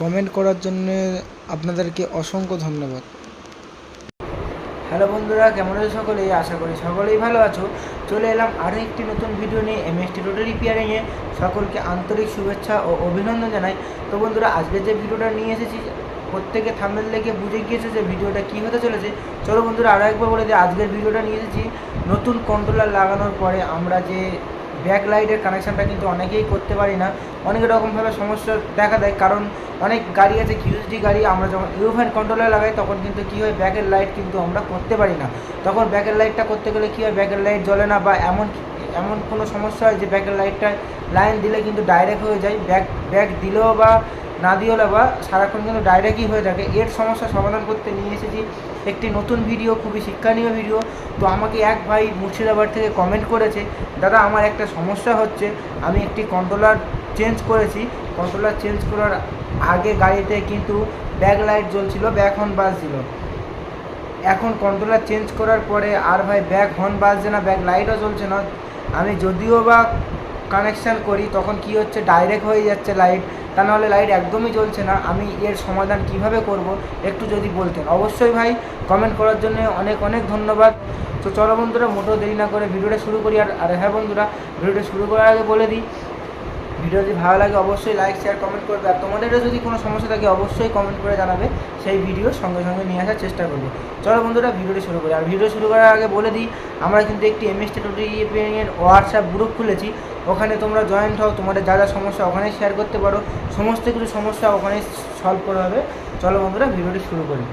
Comment করার জন্য আপনাদেরকে অসংখ্য ধন্যবাদ। হ্যালো বন্ধুরা, কেমন আছো সকলেই? আশা করি সকলেই ভালো আছো। চলে এলাম আরও একটি নতুন ভিডিও নিয়ে এমএসটি টোটাল রিপেয়ারিংয়ে সকলকে আন্তরিক শুভেচ্ছা ও অভিনন্দন জানাই। তো বন্ধুরা, আজকে যে ভিডিওটা নিয়ে এসেছি, প্রত্যেকে থাম্বেল দেখে বুঝে গিয়েছে যে ভিডিওটা কী হতে চলেছে। চলো বন্ধুরা আরও একবার বলে যে আজকের ভিডিওটা নিয়ে এসেছি। নতুন কন্ট্রোলার লাগানোর পরে আমরা যে ব্যাক লাইটের কানেকশানটা কিন্তু অনেকেই করতে পারি না। অনেক রকমভাবে সমস্যা দেখা দেয়, কারণ অনেক গাড়ি আছে কিউএসডি গাড়ি, আমরা যখন ইউভেন কন্ট্রোলে লাগাই, তখন কিন্তু কী হয় ব্যাকের লাইট কিন্তু আমরা করতে পারি না। তখন ব্যাকের লাইটটা করতে গেলে কী হয় ব্যাকের লাইট জ্বলে না বা এমন এমন কোনো সমস্যা হয় যে ব্যাকের লাইটটা লাইন দিলে কিন্তু ডাইরেক্ট হয়ে যায়। ব্যাক ব্যাক দিলেও বা না দিলেও বা সারাক্ষণ কিন্তু ডাইরেক্টই হয়ে থাকে। এর সমস্যা সমাধান করতে নিয়ে এসেছি একটি নতুন ভিডিও খুবই শিক্ষণীয় ভিডিও তো আমাকে এক ভাই মুর্শিদাবাদ থেকে কমেন্ট করেছে, দাদা, আমার একটা সমস্যা হচ্ছে, আমি একটি কন্ট্রোলার চেঞ্জ করেছি। কন্ট্রোলার চেঞ্জ করার আগে গাড়িতে কিন্তু ব্যাক লাইট জ্বলছিল ব্যাক হর্ন বাজছিল। এখন কন্ট্রোলার চেঞ্জ করার পরে আর ভাই ব্যাক হর্ন বাজছে না ব্যাক লাইটও জ্বলছে না। আমি যদিও বা কানেকশান করি, তখন কি হচ্ছে? ডাইরেক্ট হয়ে যাচ্ছে লাইট তা নাহলে লাইট একদমই জ্বলছে না। আমি এর সমাধান কীভাবে করব? একটু যদি বলতেন। অবশ্যই ভাই কমেন্ট করার জন্য অনেক অনেক ধন্যবাদ। তো চলো বন্ধুরা, মোটেও দেরি না করে ভিডিওটা শুরু করি। আর আর হ্যাঁ বন্ধুরা, ভিডিওটা শুরু করার আগে বলে দিই ভিডিও যদি ভালো লাগে অবশ্যই লাইক শেয়ার কমেন্ট করবে। আর তোমাদেরও যদি কোনো সমস্যা থাকে, অবশ্যই কমেন্ট করে জানাবে। সেই ভিডিও সঙ্গে সঙ্গে নিয়ে আসার চেষ্টা করব। চলো বন্ধুরা ভিডিওটি শুরু করি। আর ভিডিও শুরু করার আগে বলে দিই, আমরা কিন্তু একটি এমএসটি টোটি এর হোয়াটসঅ্যাপ গ্রুপ খুলেছি। ওখানে তোমরা জয়েন্ট হও, তোমাদের যা যা সমস্যা ওখানেই শেয়ার করতে পারো। সমস্ত কিছু সমস্যা ওখানেই সলভ করা হবে। চলো বন্ধুরা ভিডিওটি শুরু করি।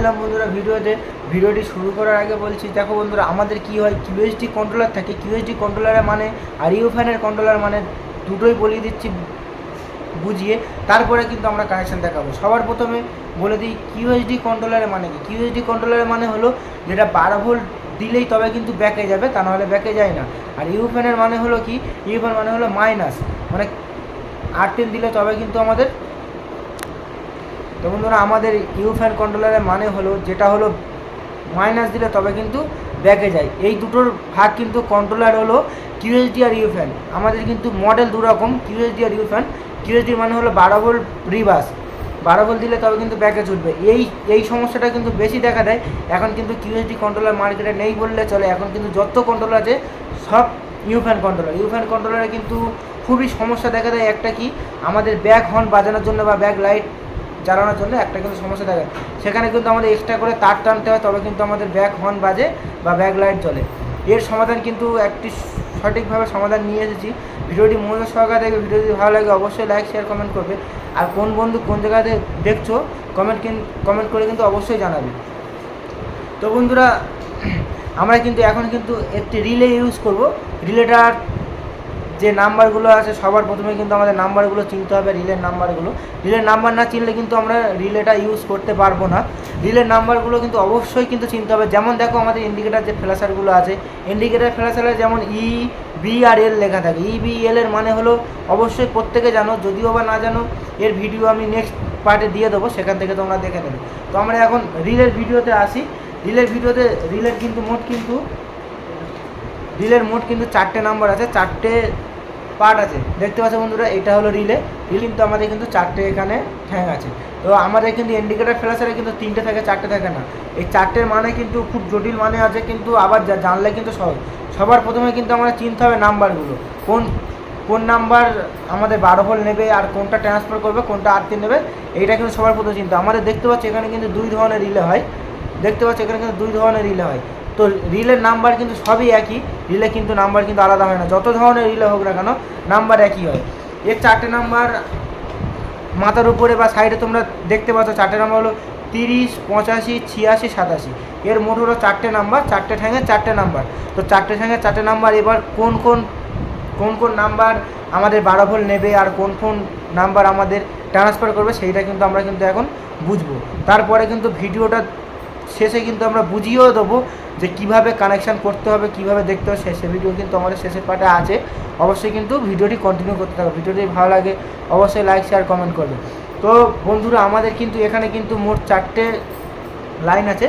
এলাম বন্ধুরা ভিডিওতে। ভিডিওটি শুরু করার আগে বলছি, দেখো বন্ধুরা, আমাদের কি হয় কিউএসডি কন্ট্রোলার থাকে। কিউএসডি কন্ট্রোলারের মানে আর ইউফ্যানের কন্ট্রোলার মানে দুটোই বলিয়ে দিচ্ছি, বুঝিয়ে। তারপরে কিন্তু আমরা কানেকশান দেখাবো। সবার প্রথমে বলে দিই কিউএসডি কন্ট্রোলারের মানে কি? কিউএসডি কন্ট্রোলারের মানে হলো, যেটা বারো ভোল্ট দিলেই তবে কিন্তু ব্যাকে যাবে, তা নাহলে ব্যাকে যায় না। আর ইউফ্যানের মানে হলো কি? ইউফ্যান মানে হলো মাইনাস মানে আট দিলে তবে কিন্তু আমাদের তো বন্ধুরা, আমাদের ইউফ্যান কন্ট্রোলারের মানে হলো, যেটা হলো মাইনাস দিলে তবে কিন্তু ব্যাকে যায়। এই দুটোর ভাগ কিন্তু কন্ট্রোলার হলো কিউএসডি আর ইউফ্যান আমাদের কিন্তু মডেল দু রকম কিউএসডি আর ইউফ্যান কিউএসডি মানে হলো বারো ভোল্ট রিভার্স বারো ভোল্ট দিলে তবে কিন্তু ব্যাকে চলবে এই এই সমস্যাটা কিন্তু বেশি দেখা দেয়। এখন কিন্তু কিউএসডি কন্ট্রোলার মার্কেটে নেই বললে চলে। এখন কিন্তু যত কন্ট্রোলার আছে, সব ইউফ্যান কন্ট্রোলার ইউফ্যান কন্ট্রোলারে কিন্তু খুবই সমস্যা দেখা দেয়। একটা কি? আমাদের ব্যাক হর্ন বাজানোর জন্য বা ব্যাক লাইট জ্বালানোর জন্য একটা কিন্তু সমস্যা যায় সেখানে কিন্তু আমাদের এক্সট্রা করে তার টানতে হয়, তবে কিন্তু আমাদের ব্যাক হর্ন বাজে বা ব্যাক লাইট চলে এর সমাধান কিন্তু একটি সঠিকভাবে সমাধান নিয়ে এসেছি। ভিডিওটি মনোযোগ সহকারে দেখবে ভিডিও যদি ভালো লাগে অবশ্যই লাইক শেয়ার কমেন্ট করবে। আর কোন বন্ধু কোন জায়গাতে দেখছ কমেন্ট কমেন্ট করে কিন্তু অবশ্যই জানাবে। তো বন্ধুরা, আমরা কিন্তু এখন কিন্তু একটি রিলে ইউজ করব। রিলেটার যে নাম্বারগুলো আছে, সবার প্রথমে কিন্তু আমাদের নাম্বারগুলো চিনতে হবে, রিলের নাম্বারগুলো। রিলের নাম্বার না চিনলে কিন্তু আমরা রিলেটা ইউজ করতে পারব না। রিলের নাম্বারগুলো কিন্তু অবশ্যই কিন্তু চিনতে হবে। যেমন দেখো আমাদের ইন্ডিকেটার যে ফ্ল্যাশারগুলো আছে ইন্ডিকেটার ফ্ল্যাশারে যেমন ই বি আর এল লেখা থাকে। ই বি এল এর মানে হলো অবশ্যই প্রত্যেকে জানো, যদিও বা না জানো, এর ভিডিও আমি নেক্সট পার্টে দিয়ে দেবো, সেখান থেকে তোমরা দেখে নেবে। তো আমরা এখন রিলের ভিডিওতে আসি। রিলের ভিডিওতে, রিলের কিন্তু মোট কিন্তু, রিলের মোট কিন্তু চারটে নাম্বার আছে। চারটে পার্ট আছে। দেখতে পাচ্ছ বন্ধুরা, এটা হলো রিলে রিল কিন্তু আমাদের কিন্তু চারটে এখানে ঠ্যাং আছে। তো আমাদের কিন্তু ইন্ডিকেটার ফ্ল্যাশারে কিন্তু তিনটে থাকে, চারটে থাকে না। এই চারটের মানে কিন্তু খুব জটিল মানে আছে, কিন্তু আবার জানলে কিন্তু সহজ। সবার প্রথমে কিন্তু আমরা চিনতে হবে নাম্বারগুলো কোন কোন নাম্বার আমাদের বারো ভোল্ট নেবে আর কোনটা ট্রান্সফার করবে, কোনটা আরতি নেবে, এইটা কিন্তু সবার প্রথমে চিন্তা আমাদের দেখতে পাচ্ছি এখানে কিন্তু দুই ধরনের রিলে হয়। দেখতে পাচ্ছি এখানে কিন্তু দুই ধরনের রিলে হয়। তো রিলের নাম্বার কিন্তু সবই একই, রিলে কিন্তু নাম্বার কিন্তু আলাদা হয় না। যত ধরনের রিলে হোক না কেন, নাম্বার একই হয়। এর চারটে নাম্বার মাথার উপরে বা সাইডে তোমরা দেখতে পাচ্ছ, চারটে নাম্বার হলো তিরিশ, পঁচাশি, ছিয়াশি, সাতাশি। এর মোট হলো চারটে নাম্বার, চারটে ঠ্যাঙের চারটে নাম্বার। তো চারটে ঠ্যাঙের চারটে নাম্বার, এবার কোন কোন কোন কোন নাম্বার আমাদের বারো ভোল্ট নেবে আর কোন কোন নাম্বার আমাদের ট্রান্সফার করবে, সেইটা কিন্তু আমরা কিন্তু এখন বুঝব। তারপরে কিন্তু ভিডিওটা শেষে কিন্তু আমরা বুঝিয়েও দেবো যে কীভাবে কানেকশান করতে হবে, কীভাবে দেখতে হবে, সে ভিডিও কিন্তু আমাদের শেষের পার্টে আছে। অবশ্যই কিন্তু ভিডিওটি কন্টিনিউ করতে থাকবে ভিডিওটি ভালো লাগে, অবশ্যই লাইক শেয়ার কমেন্ট করবে। তো বন্ধুরা, আমাদের কিন্তু এখানে কিন্তু মোট চারটে লাইন আছে।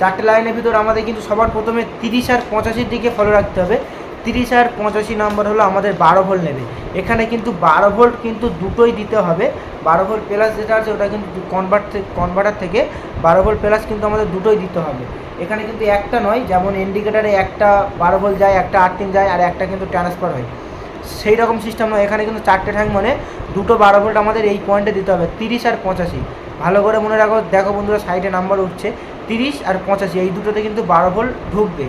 চারটে লাইনের ভিতর আমাদের কিন্তু সবার প্রথমে তিরিশ আর পঁচাশির দিকে ফলো রাখতে হবে। তিরিশ আর পঁচাশি নাম্বার হলো আমাদের বারো ভোল্ট নেবে। এখানে কিন্তু বারো ভোল্ট কিন্তু দুটোই দিতে হবে। বারো ভোল্ট প্লাস যেটা আছে ওটা কিন্তু কনভার্ট কনভার্টার থেকে বারো ভোল্ট প্লাস কিন্তু আমাদের দুটোই দিতে হবে। এখানে কিন্তু একটা নয়, যেমন ইন্ডিকেটারে একটা বারো ভোল্ট যায়, একটা আটটিন যায়, আর একটা কিন্তু ট্রান্সফার হয়। সেই রকম সিস্টেম নয়, এখানে কিন্তু চারটে ট্যাঙ্ক মানে দুটো বারো ভোল্ট আমাদের এই পয়েন্টে দিতে হবে, তিরিশ আর পঁচাশি। ভালো করে মনে রাখো, দেখো বন্ধুরা সাইডে নাম্বার উঠছে, তিরিশ আর পঁচাশি, এই দুটোতে কিন্তু বারো ভোল্ট ঢুকবে।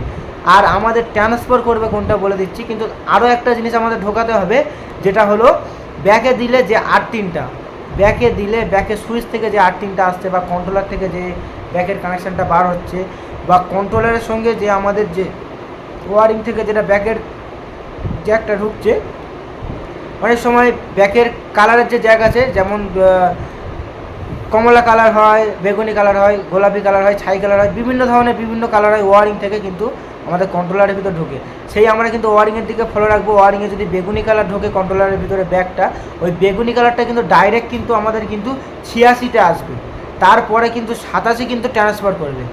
আর আমাদের ট্রান্সফার করবে কোনটা বলে দিচ্ছি, কিন্তু আরও একটা জিনিস আমাদের ঢোকাতে হবে, যেটা হলো ব্যাকে দিলে যে আটটিনটা ব্যাকে দিলে ব্যাকের সুইচ থেকে যে আটটিনটা আসছে বা কন্ট্রোলার থেকে যে ব্যাকের কানেকশানটা বার হচ্ছে, বা কন্ট্রোলারের সঙ্গে যে আমাদের যে ওয়ারিং থেকে যেটা ব্যাকের জ্যাকটা ঢুকছে, অনেক সময় ব্যাকের কালারের যে জ্যাক আছে, যেমন কমলা কালার হয়, বেগুনি কালার হয়, গোলাপি কালার হয়, ছাই কালার হয়, বিভিন্ন ধরনের বিভিন্ন কালার হয় ওয়ারিং থেকে কিন্তু আমাদের কন্ট্রোলারের ভিতর ঢোকে। সেই আমরা কিন্তু ওয়ারিংয়ের দিকে ফলো রাখব। ওয়ারিংয়ে যদি বেগুনি কালার ঢোকে কন্ট্রোলারের ভিতরে ব্যাগটা, ওই বেগুনি কালারটা কিন্তু ডাইরেক্ট কিন্তু আমাদের কিন্তু ছিয়াশিতে আসবে। তারপরে কিন্তু সাতাশি কিন্তু ট্রান্সফার করবে।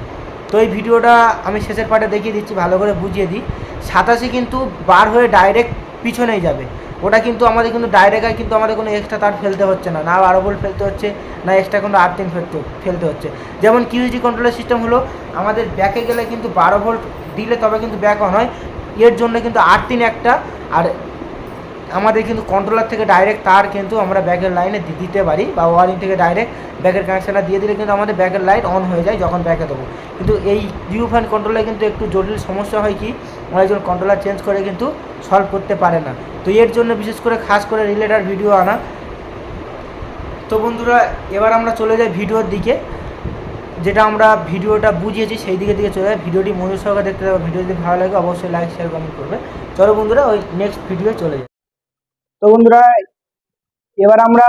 তো এই ভিডিওটা আমি শেষের পার্টে দেখিয়ে দিচ্ছি, ভালো করে বুঝিয়ে দিই। সাতাশি কিন্তু বার হয়ে ডাইরেক্ট পিছনেই যাবে। ওটা কিন্তু আমাদের কিন্তু ডাইরেক্ট কিন্তু আমাদের কোনো এক্সট্রা তার ফেলতে হচ্ছে না। না বারো ভোল্ট ফেলতে হচ্ছে, না এক্সট্রা কোনো তিন ফেলতে ফেলতে হচ্ছে। যেমন কিউজি কন্ট্রোলের সিস্টেম হলো, আমাদের ব্যাকে গেলে কিন্তু বারো ভোল্ট দিলে তবে কিন্তু ব্যাক অন হয়। এর জন্য কিন্তু আট তিন একটা, আর আমাদের কিন্তু কন্ট্রোলার থেকে ডাইরেক্ট তার কিন্তু আমরা ব্যাকের লাইনে দিতে পারি, বা ওয়ারিং থেকে ডাইরেক্ট ব্যাকের কানেকশানটা দিয়ে দিলে কিন্তু আমাদের ব্যাকের লাইট অন হয়ে যায় যখন ব্যাকে দেবো। কিন্তু এই ইউ ফ্যান কন্ট্রোলে কিন্তু একটু জটিল সমস্যা হয় কি অনেকজন কন্ট্রোলার চেঞ্জ করে কিন্তু সলভ করতে পারে না। তো এর জন্য বিশেষ করে খাস করে রিলেটার ভিডিও আনা। তো বন্ধুরা, এবার আমরা চলে যাই ভিডিওর দিকে। যেটা আমরা ভিডিওটা বুঝিয়েছি, সেই দিকে দিকে চলে যাই ভিডিওটি মনোযোগ সহকারে দেখতে হবে ভিডিও যদি ভালো লাগে, অবশ্যই লাইক শেয়ার কমেন্ট করবে। চলো বন্ধুরা, ওই নেক্সট ভিডিও চলে যাই। তো বন্ধুরা, এবার আমরা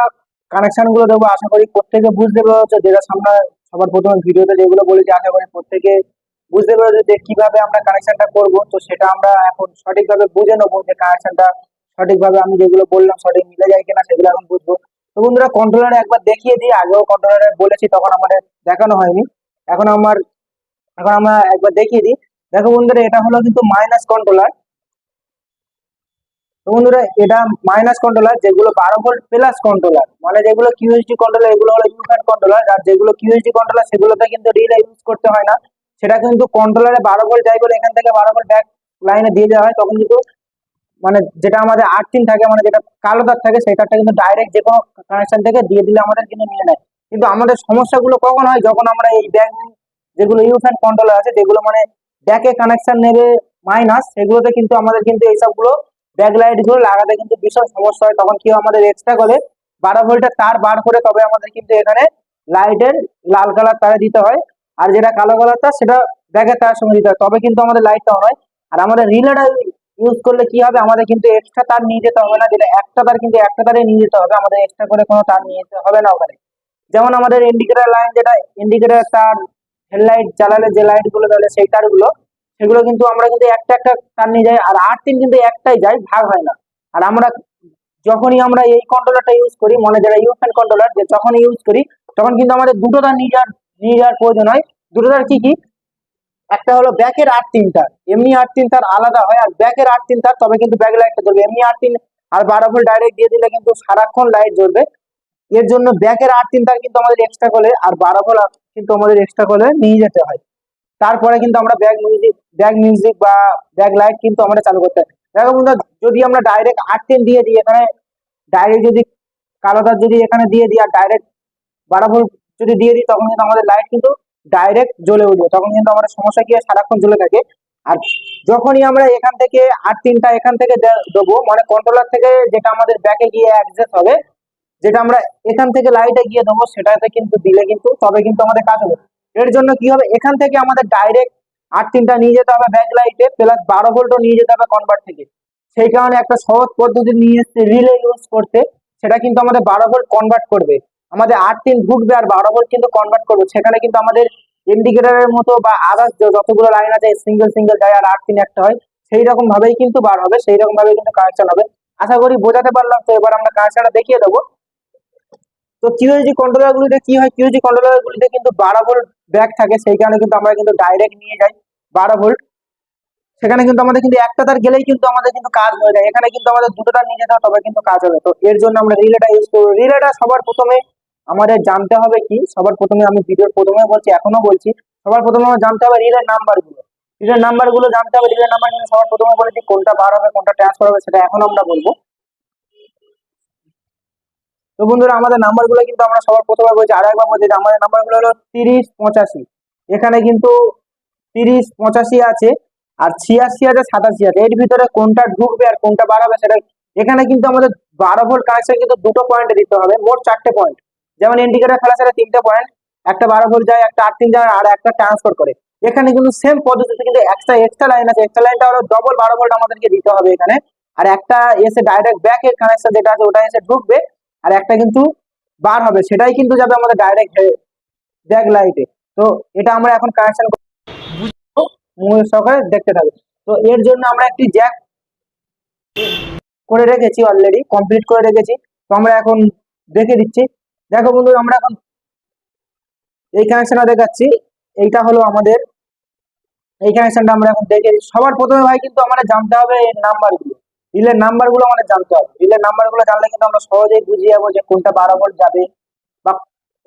কানেকশনগুলো দেবো আশা করি প্রত্যেকে বুঝতে পেরেছে যেটা সামনে সবার প্রথমে ভিডিওতে যেগুলো বলেছি, আশা করি প্রত্যেকে বুঝতে পেরেছে যে কীভাবে আমরা কানেকশনটা করব। তো সেটা আমরা এখন সঠিকভাবে বুঝে নেব যে কানেকশনটা সঠিকভাবে আমি যেগুলো বললাম সঠিক মিলে যায় কিনা, সেগুলো এখন বুঝব। তো বন্ধুরা কন্ট্রোলারে একবার দেখিয়ে দিই। আগেও কন্ট্রোলারে বলেছি, তখন আমাদের দেখানো হয়নি। এখন আমার, এখন আমরা একবার দেখিয়ে দিই। দেখো বন্ধুরা, এটা হলো কিন্তু মাইনাস কন্ট্রোলার তো বন্ধুরা, এটা মাইনাস কন্ট্রোলার যেগুলো বারো ভোল্ট প্লাস কন্ট্রোলার মানে যেগুলো কিউএসডি কন্ট্রোলার এগুলো হলো ইউফ্যান কন্ট্রোলার আর যেগুলো কিউএসডি কন্ট্রোলার সেগুলোতে কিন্তু রিলে ইউজ করতে হয় না। সেটা কিন্তু কন্ট্রোলারে বারো ভোল্ট যাই বলে এখান থেকে বারো ভোল্ট ব্যাক লাইনে দিয়ে দেওয়া হয়, তখন কিন্তু মানে যেটা আমাদের আর্থিং থাকে মানে যেটা কালো তার থাকে তারটা কিন্তু ডাইরেক্ট যে কোনো কানেকশন থেকে দিয়ে দিলে আমাদের কিন্তু নিয়ে নেয়। কিন্তু আমাদের সমস্যাগুলো কখন হয়? যখন আমরা এই ব্যাক যেগুলো ইউফ্যান কন্ট্রোলার আছে, যেগুলো মানে ব্যাকে কানেকশন নেবে মাইনাস সেগুলোতে কিন্তু আমাদের কিন্তু এইসবগুলো ব্যাক লাইটগুলো লাগাতে কিন্তু ভীষণ সমস্যা হয়। তখন কেউ আমাদের এক্সট্রা করে বারো ভোল্টের তার বার করে তবে আমাদের কিন্তু এখানে লাইটের লাল কালার তারে দিতে হয়। আর যেটা কালো কালার তার, সেটা ব্যাগের তার সঙ্গে দিতে হয়। তবে কিন্তু আমাদের লাইটটা অন হয়। আর আমাদের রিলেটা ইউজ করলে কি হবে? আমাদের কিন্তু এক্সট্রা তার নিয়ে যেতে হবে না। যেটা একটা তার কিন্তু একটা তারে নিয়ে যেতে হবে। আমাদের এক্সট্রা করে কোনো তার নিয়ে যেতে হবে না ওখানে। যেমন আমাদের ইন্ডিকেটার লাইন যেটা ইন্ডিকেটার তার হেডলাইট জ্বালালে যে লাইটগুলো জ্বলে সেই তারগুলো সেগুলো কিন্তু আমরা কিন্তু একটা একটা তার নিয়ে যাই। আর আট তিন কিন্তু একটাই যায়, ভাগ হয় না। আর আমরা যখনই আমরা এই কন্ট্রোলারটা ইউজ করি মানে যারা ইউফ্যান কন্ট্রোলার যে যখন ইউজ করি, তখন কিন্তু আমাদের দুটো তার নিয়ে যাওয়ার নিয়ে যাওয়ার প্রয়োজন হয়। দুটো তার কি কি? একটা হলো ব্যাকের আট তিন তার এমনি আট তিন তার আলাদা হয়, আর ব্যাকের আট তিন তার তবে কিন্তু ব্যাক লাইটটা জ্বলবে। এমনি আট তিন আর বারো ভোল্ট ডাইরেক্ট দিয়ে দিলে কিন্তু সারাক্ষণ লাইট জ্বলবে। এর জন্য ব্যাকের আট তিন তার কিন্তু আমাদের এক্সট্রা করে আর বারো ভোল্ট কিন্তু আমাদের এক্সট্রা করে নিয়ে যেতে হয়। তারপরে কিন্তু আমরা ব্যাক মিউজিক ব্যাক মিউজিক বা ব্যাক লাইট কিন্তু আমরা চালু করতে হয়। দেখো যদি আমরা ডাইরেক্ট আট টেন দিয়ে দিই, এখানে ডাইরেক্ট যদি কালো তার যদি এখানে দিয়ে দিই, আর ডাইরেক্ট বারো ভোল্ট যদি দিয়ে দিই, তখন কিন্তু আমাদের লাইট কিন্তু ডাইরেক্ট জ্বলে উঠবে, তখন কিন্তু আমাদের সমস্যা কি সারাক্ষণ জ্বলে থাকে। আর যখনই আমরা এখান থেকে আট তিনটা এখান থেকে দেবো মানে কন্ট্রোলার থেকে যেটা আমাদের ব্যাকে গিয়ে অ্যাডজাস্ট হবে, যেটা আমরা এখান থেকে লাইটে গিয়ে দেবো, সেটাতে কিন্তু দিলে কিন্তু তবে কিন্তু আমাদের কাজ হবে। এর জন্য কি হবে? এখান থেকে আমাদের ডাইরেক্ট আট তিনটা নিয়ে যেতে হবে ব্যাক লাইটে প্লাস বারো ভোল্টও নিয়ে যেতে হবে কনভার্ট থেকে। সেই কারণে একটা সহজ পদ্ধতি নিয়ে এসছে রিলে ইউজ করতে, সেটা কিন্তু আমাদের বারো ভোল্ট কনভার্ট করবে। আমাদের আট তিন ঢুকবে আর বারো ভোল্ট কিন্তু কনভার্ট করবে। সেখানে কিন্তু আমাদের ইন্ডিকেটরের মতো বা আদার্স যতগুলো লাইন আছে সিঙ্গেল সিঙ্গেল যায় আর আট তিন একটা হয় সেই রকম ভাবেই কিন্তু বার হবে সেই রকম ভাবে কিন্তু কানেকশন হবে। আশা করি বোঝাতে পারলাম, তো এবার আমরা কানেকশনটা দেখিয়ে দেবো। তো কিউএসডি কন্ট্রোলার গুলিতে কি হয়? কিউজি কন্ট্রোলার গুলিতে কিন্তু বারো ভোল্ট ব্যাক থাকে, সেই কারণে কিন্তু আমরা কিন্তু ডাইরেক্ট নিয়ে যাই বারো ভোল্ট সেখানে কিন্তু আমাদের কিন্তু একটা তার গেলেই কিন্তু আমাদের কিন্তু কাজ হয়ে যায়। এখানে কিন্তু আমাদের দুটো তার নিয়ে যেতে হবে, তবে কিন্তু কাজ হবে। তো এর জন্য আমরা রিলেটা ইউজ করব। রিলেটা সবার প্রথমে আমাদের জানতে হবে কি? সবার প্রথমে আমি ভিডিওর প্রথমে বলছি এখনও বলছি, সবার প্রথমে আমার জানতে হবে রিলের নাম্বারগুলো রিলের নাম্বারগুলো জানতে হবে রিলের নাম্বার কিন্তু সবার প্রথমে বলেছি কোনটা বার হবে, কোনটা ট্রান্সফার হবে, সেটা এখন আমরা বলব। তো বন্ধুরা, আমাদের নাম্বারগুলো কিন্তু আমরা সবার প্রথমে বলছি, আরও একবার বলছি আমাদের নাম্বারগুলো হলো তিরিশ পঁচাশি। এখানে কিন্তু তিরিশ পঁচাশি আছে, আর ছিয়াশি আছে, সাতাশি আছে। এর ভিতরে কোনটা ঢুকবে আর কোনটা বাড়াবে সেটা এখানে কিন্তু আমাদের বারো ভোল্ট কানেকশন কিন্তু দুটো পয়েন্টে দিতে হবে, মোট চারটে পয়েন্ট যেমন ইন্ডিকেটার খেলা সেটা তিনটে পয়েন্ট একটা বারো ভোল্ট যায় একটা আট তিন যায় আর একটা ট্রান্সফার করে। এখানে কিন্তু সেম পদ্ধতিতে কিন্তু একটা এক্সট্রা লাইন আছে। এক্সট্রা লাইনটা হলো ডবল বারো ভোল্ট আমাদেরকে দিতে হবে এখানে। আর একটা এসে ডাইরেক্ট ব্যাকের কানেকশন যেটা আছে ওটা এসে ঢুকবে। আর একটা কিন্তু বার হবে। সেটাই কিন্তু যাবে আমাদের ডাইরেক্ট ব্যাক লাইটে তো এটা আমরা এখন কানেকশন সহকারে দেখতে থাকবে তো এর জন্য আমরা একটি জ্যাক করে রেখেছি অলরেডি কমপ্লিট করে রেখেছি। তো আমরা এখন দেখে দিচ্ছি। দেখো বন্ধু আমরা এখন এই কানেকশনটা দেখাচ্ছি। এইটা হলো আমাদের এই কানেকশনটা আমরা এখন দেখে সবার প্রথমে ভাই কিন্তু আমাদের জানতে হবে এর নাম্বারগুলো রিলের নাম্বারগুলো আমাদের জানতে হবে। রিলের নাম্বারগুলো জানলে কিন্তু আমরা সহজেই বুঝিয়ে যাব যে কোনটা বারো ভোল্ট যাবে বা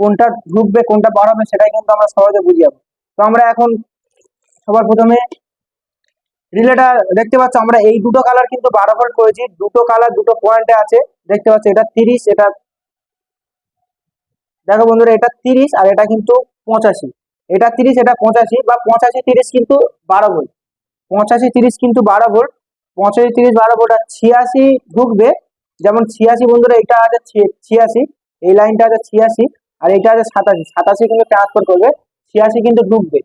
কোনটা ঢুকবে, কোনটা বাড়াবে সেটাই কিন্তু আমরা সহজে বুঝিয়ে যাব তো আমরা এখন সবার প্রথমে রিলেটা দেখতে পাচ্ছ, আমরা এই দুটো কালার কিন্তু বারো ভোল্ট করেছি। দুটো কালার দুটো পয়েন্টে আছে। দেখতে পাচ্ছ, এটা তিরিশ, এটা দেখো বন্ধুরা, এটা তিরিশ আর এটা কিন্তু পঁচাশি। এটা তিরিশ, এটা পঁচাশি বা পঁচাশি তিরিশ কিন্তু বারো ভোল্ট। পঁচাশি তিরিশ কিন্তু বারো ভোল্ট। পঁচাশি তিরিশ বারো ভোল্ট আর ছিয়াশি ঢুকবে। যেমন ছিয়াশি বন্ধুরা, এটা আছে ছিয়াশি। এই লাইনটা আছে ছিয়াশি আর এটা আছে সাতাশি। সাতাশি কিন্তু ট্রান্সফার করবে, ছিয়াশি কিন্তু ঢুকবে।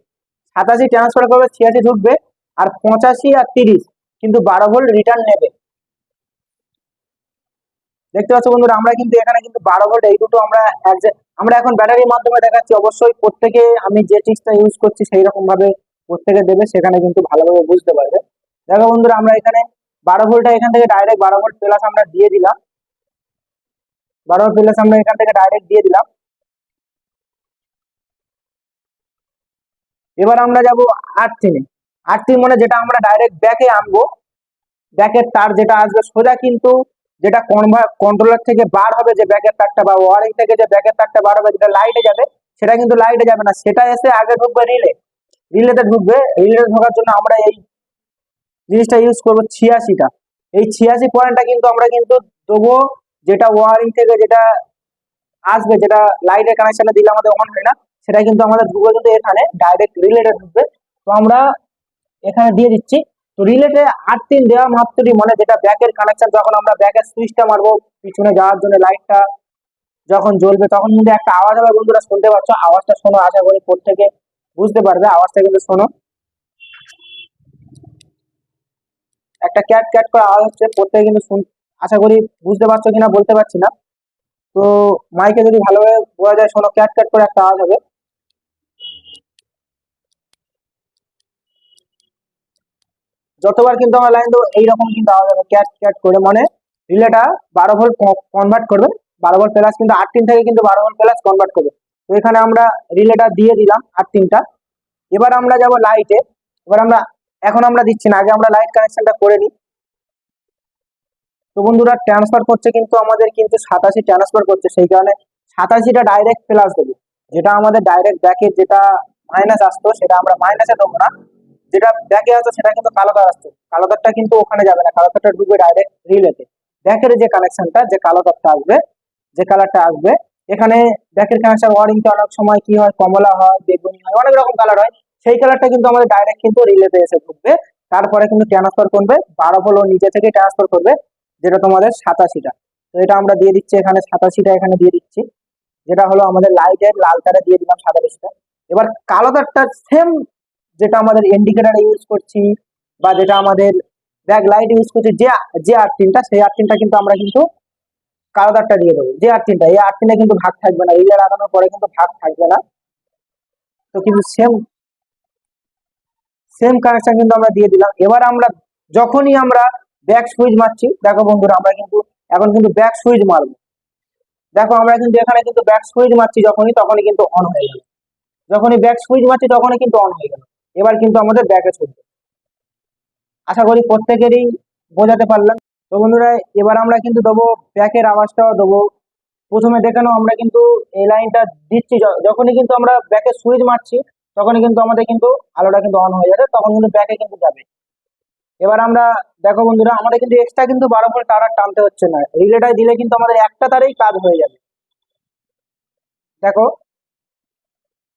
সাতাশি ট্রান্সফার করবে, ছিয়াশি ঢুকবে আর পঁচাশি আর তিরিশ কিন্তু বারো ভোল্ট রিটার্ন নেবে। দেখতে পাচ্ছ বন্ধুরা, আমরা কিন্তু এখানে কিন্তু বারো ভোল্ট, এই দুটো আমরা আমরা এখন ব্যাটারির মাধ্যমে দেখাচ্ছি, অবশ্যই প্রত্যেকে আমি যে টিক্সটা ইউজ করছি সেই রকম ভাবে প্রত্যেকে দেবে, সেখানে কিন্তু ভালোভাবে বুঝতে পারবে। দেখো বন্ধুরা, আমরা এখানে বারো ভোল্টটা এখান থেকে ডাইরেক্ট বারো ভোল্ট প্লাস আমরা দিয়ে দিলাম। বারো ভোল্ট প্লাস আমরা এখান থেকে ডাইরেক্ট দিয়ে দিলাম। এবার আমরা যাব আর্থিনে আর্থিন মানে যেটা আমরা ডাইরেক্ট ব্যাকে আনব। ব্যাকের তার যেটা আসবে সোজা কিন্তু যেটা কন্ট্রোলার থেকে বার হবে যে ব্যাকের তারটা বা ওয়ারিং থেকে যে ব্যাকের তারটা বার হবে, যেটা লাইটে যাবে, সেটা কিন্তু লাইটে যাবে না। সেটা এসে আগে ঢুকবে রিলে রিলেতে ঢুকবে রিলেতে ঢোকার জন্য আমরা এই জিনিসটা ইউজ করব ছিয়াশিটা। এই ছিয়াশি পয়েন্টটা কিন্তু আমরা কিন্তু দেবো যেটা ওয়ারিং থেকে যেটা আসবে, যেটা লাইটের কানেকশনে দিলে আমাদের অন হয় না, সেটা কিন্তু আমাদের ঢুকবে কিন্তু এখানে ডাইরেক্ট রিলেটে ঢুকবে। তো আমরা এখানে দিয়ে দিচ্ছি। তো রিলেটে আট তিন দেওয়া মাত্রই মানে যেটা ব্যাকের কানেকশন যখন আমরা ব্যাকের সুইচটা মারবো, পিছনে যাওয়ার জন্য লাইটটা যখন জ্বলবে, তখন কিন্তু একটা আওয়াজ হবে। বন্ধুরা, শুনতে পাচ্ছ? আওয়াজটা শোনো, আশা করি প্রত্যেকে বুঝতে পারবে। আওয়াজটা কিন্তু শোনো। একটা ক্যাট ক্যাট করে আওয়াজ হচ্ছে, প্রত্যেকে কিন্তু শুন, আশা করি বুঝতে পারছ কিনা, বলতে পারছি না। তো মাইকে যদি ভালোভাবে বোঝা যায়, শোনো ক্যাট ক্যাট করে একটা আওয়াজ হবে। যতবার কিন্তু আমরা লাইন দেবো এইরকম কিন্তু আওয়াজ ক্যাট ক্যাট করে মানে রিলেটা বারো ভোল্ট কনভার্ট করবে। বারো ভোল্ট প্লাস কিন্তু আটটিন থেকে কিন্তু বারো ভোল্ট প্লাস কনভার্ট করবে। তো এখানে আমরা রিলেটা দিয়ে দিলাম আটটিনটা এবার আমরা যাব লাইটে এবার আমরা, এখন আমরা দিচ্ছি না, আগে আমরা লাইট কানেকশনটা করে নিই। তো বন্ধুরা ট্রান্সফার করছে কিন্তু আমাদের কিন্তু সাতাশি ট্রান্সফার করছে, সেই কারণে সাতাশিটা ডাইরেক্ট প্লাস দেবো। যেটা আমাদের ডাইরেক্ট ব্যাকে যেটা মাইনাস আসতো, সেটা আমরা মাইনাসে দেবো না। যেটা ব্যাকে আসতো সেটা কিন্তু কালো তার আসতো কালো তারটা কিন্তু ওখানে যাবে না, কালো তারটা ঢুকবে ডাইরেক্ট রিলেতে ব্যাকের যে কানেকশনটা যে কালো তারটা আসবে, যে কালারটা আসবে, এখানে ব্যাকের কানেকশন ওয়ারিংটা অনেক সময় কি হয়, কমলা হয়, বেগুনি হয়, অনেক রকম কালার হয়। সেই কালারটা কিন্তু আমাদের ডাইরেক্ট কিন্তু রিলেতে এসে ঢুকবে। তারপরে কিন্তু ট্রান্সফার করবে, বারো ভোল্ট নিচে থেকে ট্রান্সফার করবে, যেটা তোমাদের সাতাশিটা। তো এটা আমরা দিয়ে দিচ্ছি এখানে, সাতাশিটা এখানে দিয়ে দিচ্ছি। যেটা হলো আমাদের লাইটের লাল তারে দিয়ে দিলাম সাতাশিটা। এবার কালো তারটা সেম যেটা আমাদের ইন্ডিকেটার ইউজ করছি বা যেটা আমাদের ব্যাক লাইট ইউজ করছি, যে যে আর্থিনটা সেই আর্থিনটা কিন্তু আমরা কিন্তু কালো তারটা দিয়ে দেবো। যে আর্থিনটা এই আর্থিনটা কিন্তু ভাগ থাকবে না রিলে লাগানোর পরে কিন্তু ভাগ থাকবে না। তো কিন্তু সেম সেম কানেকশন কিন্তু আমরা দিয়ে দিলাম। এবার আমরা যখনই আমরা ব্যাক সুইচ মারছি, দেখো বন্ধুরা, আমরা কিন্তু, এখন কিন্তু ব্যাক সুইচ মারবো। দেখো, আমরা কিন্তু এখানে কিন্তু ব্যাক সুইচ মারছি যখনই, তখনই কিন্তু অন হয়ে গেল। যখনই ব্যাক সুইচ মারছি, তখনই কিন্তু অন হয়ে গেল। এবার কিন্তু আমাদের ব্যাকে চলবে আশা করি প্রত্যেকেরই বোঝাতে পারলাম। তো বন্ধুরা, এবার আমরা কিন্তু দেবো ব্যাকের আওয়াজটাও দেবো। প্রথমে দেখে নাও, আমরা কিন্তু এই লাইনটা দিচ্ছি। যখনই কিন্তু আমরা ব্যাকে সুইচ মারছি, তখনই কিন্তু আমাদের কিন্তু আলোটা কিন্তু অন হয়ে যাবে, তখন কিন্তু ব্যাকে কিন্তু যাবে। এবার আমরা, দেখো বন্ধুরা, আমাদের কিন্তু এক্সট্রা কিন্তু বারো ভোল্ট তার টানতে হচ্ছে না। রিলেটাই দিলে কিন্তু আমাদের একটা তারেই কাজ হয়ে যাবে। দেখো,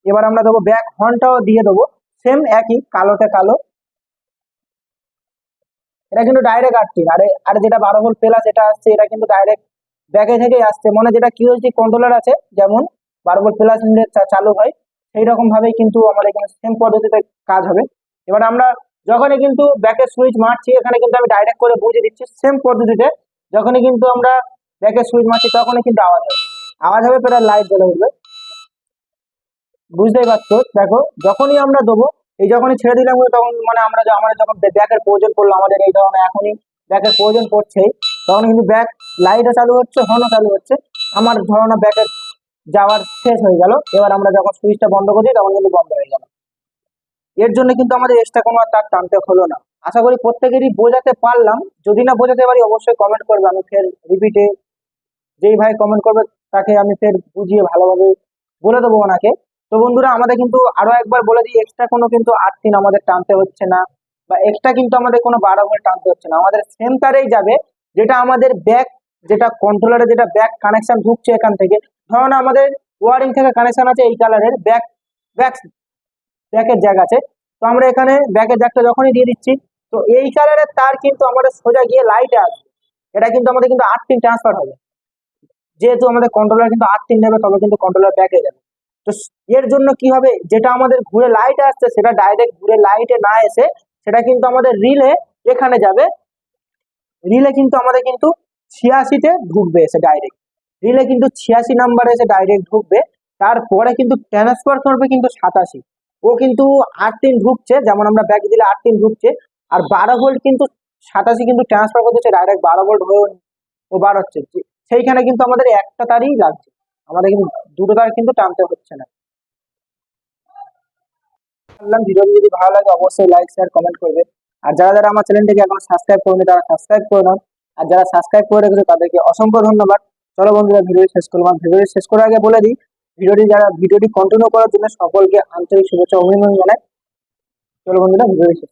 এবার আমরা দেবো ব্যাক হর্নটাও দিয়ে দেবো। সেম একই, কালোতে কালো। এটা কিন্তু ডাইরেক্ট আটটি। আরে, আর যেটা বারো ভোল্ট প্লাস এটা আসছে, এটা কিন্তু ডাইরেক্ট ব্যাকে থেকেই আসছে। মনে যেটা কিউএসডি কন্ট্রোলার আছে, যেমন বারো ভোল্ট প্লাস চালু হয় সেই রকম ভাবেই কিন্তু আমার এখানে সেম পদ্ধতিতে কাজ হবে। এবার আমরা যখনই কিন্তু ব্যাকের সুইচ মারছি, এখানে কিন্তু আমি ডাইরেক্ট করে বুঝে দিচ্ছি সেম পদ্ধতিতে যখনই কিন্তু আমরা ব্যাকের সুইচ মারছি, তখনই কিন্তু আওয়াজ হবে। আওয়াজ হবে, প্রায় লাইট জ্বলে উঠবে। বুঝতেই পারছ? দেখো, যখনই আমরা দেবো, এই যখনই ছেড়ে দিলাম তখন মানে আমরা আমাদের যখন ব্যাকের প্রয়োজন পড়ল আমাদের, এই ধরনের এখনই ব্যাকের প্রয়োজন পড়ছেই। তখন কিন্তু ব্যাক লাইটও চালু হচ্ছে হর্নও চালু হচ্ছে। আমার ধরনের ব্যাকের যাওয়ার শেষ হয়ে গেল। এবার আমরা যখন সুইচটা বন্ধ করি তখন কিন্তু বন্ধ হয়ে গেল। এর জন্য কিন্তু আমাদের এক্সট্রা কোনো তার টানতে হলো না। আশা করি প্রত্যেকেরই বোঝাতে পারলাম। যদি না বোঝাতে পারি, অবশ্যই কমেন্ট করবে আমি ফের রিপিটে যেই ভাই কমেন্ট করবে, তাকে আমি ফের বুঝিয়ে ভালোভাবে বলে দেবো ওনাকে। তো বন্ধুরা, আমাদের কিন্তু আরও একবার বলে দিই এক্সট্রা কোনো কিন্তু আর্থিন আমাদের টানতে হচ্ছে না বা এক্সট্রা কিন্তু আমাদের কোনো বারো ভোল্ট টানতে হচ্ছে না। আমাদের সেম তারেই যাবে, যেটা আমাদের ব্যাক যেটা কন্ট্রোলারে যেটা ব্যাক কানেকশন ঢুকছে এখান থেকে। ধরুন আমাদের ওয়ারিং থেকে কানেকশন আছে এই কালারের ব্যাক ব্যাক ব্যাকের জ্যাক আছে। তো আমরা এখানে ব্যাকের জ্যাকটা যখনই দিয়ে দিচ্ছি, তো এই কালারের তার কিন্তু আমাদের সোজা গিয়ে লাইটে আসবে। এটা কিন্তু আমাদের কিন্তু আর্থিন ট্রান্সফার হবে। যেহেতু আমাদের কন্ট্রোলার কিন্তু আর্থিন নেবে, তবে কিন্তু কন্ট্রোলার ব্যাকে যাবে। তো এর জন্য কি হবে? যেটা আমাদের ঘুরে লাইট আসছে, সেটা ডাইরেক্ট ঘুরে লাইটে না এসে সেটা কিন্তু আমাদের রিলে এখানে যাবে। রিলে কিন্তু আমাদের কিন্তু ছিয়াশিতে ঢুকবে এসে ডাইরেক্ট রিলে কিন্তু ছিয়াশি নাম্বারে এসে ডাইরেক্ট ঢুকবে। তারপরে কিন্তু ট্রান্সফার করবে কিন্তু সাতাশি। ও কিন্তু আট তিন ঢুকছে, যেমন আমরা ব্যাগ দিলে আট তিন ঢুকছে। আর বারো ভোল্ট কিন্তু সাতাশি কিন্তু ট্রান্সফার করতেছে ডাইরেক্ট বারো ভোল্ট হয়ে ও বার হচ্ছে। সেইখানে কিন্তু আমাদের একটা তারই লাগছে। আমাদের কিন্তু দুটো তার কিন্তু টানতে হচ্ছে না। বললাম যদি ভালো লাগে, অবশ্যই লাইক শেয়ার কমেন্ট করবে। আর যারা যারা আমার চ্যানেলটিকে এখনও সাবস্ক্রাইব করেনি, তারা সাবস্ক্রাইব করে নাও। আর যারা সাবস্ক্রাইব করে রেখেছে, তাদেরকে অসংখ্য ধন্যবাদ। চলো বন্ধুরা ভিডিও শেষ করলাম। ভিডিওটি শেষ করার আগে বলে দিই, ভিডিওটি যারা, ভিডিওটি কন্টিনিউ করার জন্য সকলকে আন্তরিক শুভেচ্ছা, অভিনন্দন জানাই। চলো বন্ধুরা ভিডিও শেষ